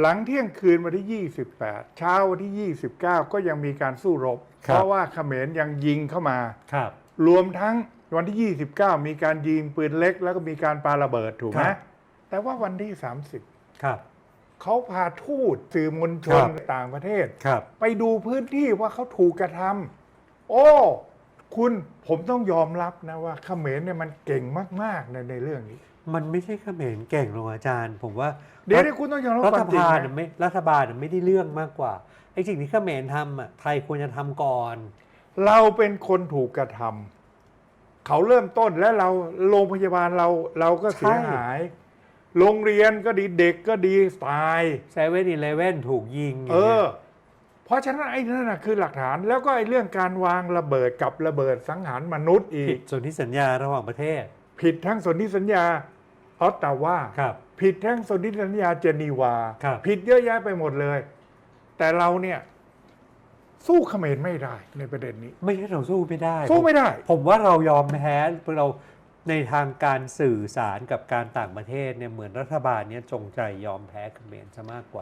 หลังเที่ยงคืนวันที่ 28 เช้าวันที่ 29 ก็ยังมีการสู้รบ ครับ เพราะว่าเขมรยังยิงเข้ามา ครับ รวมทั้งวันที่ 29 มีการยิงปืนเล็ก แล้วก็มีการปาระเบิดถูกไหมครับ แต่ว่าวันที่ ครับ 30 เขาพาทูตสื่อมวลชนครับ ต่างประเทศ ครับ ไปดูพื้นที่ว่าเขาถูกกระทำโอ้ คุณผมต้องยอมรับนะว่าเขมรเนี่ยมันเก่งมากๆในในเรื่องนี้ มันไม่ใช่เขมรเก่งหรอกอาจารย์ ผมว่าเดี๋ยวนี้คุณต้องยอมรับรัคฐวามจริงบาลนะน่ะไม่รัฐบาลน่ะไม่ได้เรื่องมากกว่าไอ้สิ่งที่เขมรทำอะไทยควรจะทำก่อน เราเป็นคนถูกกระทำเขาเริ่มต้นและเราโรงพยาบาลเราเราก็เสียใช่หาย โรงเรียนก็ดีเด็กก็ดีตายเซเว่นอีเลเว่นถูกยิง เออ เพราะฉะนั้นไอ้นั่นนะคือหลักฐานแล้วก็ไอ้เรื่องการวางระเบิดกับระเบิดสังหารมนุษย์อีผิก ดส่วนที่สัญญาระหว่างประเทศ ผิดทั้งสนธิสัญญาออตตาวาครับ ผิดทั้งสนธิสัญญาเจนีวา ครับ ผิดเยอะแยะไปหมดเลย แต่เราเนี่ย สู้เขมรไม่ได้ในประเด็นนี้ ไม่ใช่เราสู้ไม่ได้สู้ไม่ได้ ผมว่าเรายอมแพ้เราในทางการสื่อสารกับการต่างประเทศเนี่ยเหมือนรัฐบาลเนี่ยจงใจยอมแพ้เขมรซะมากกว่า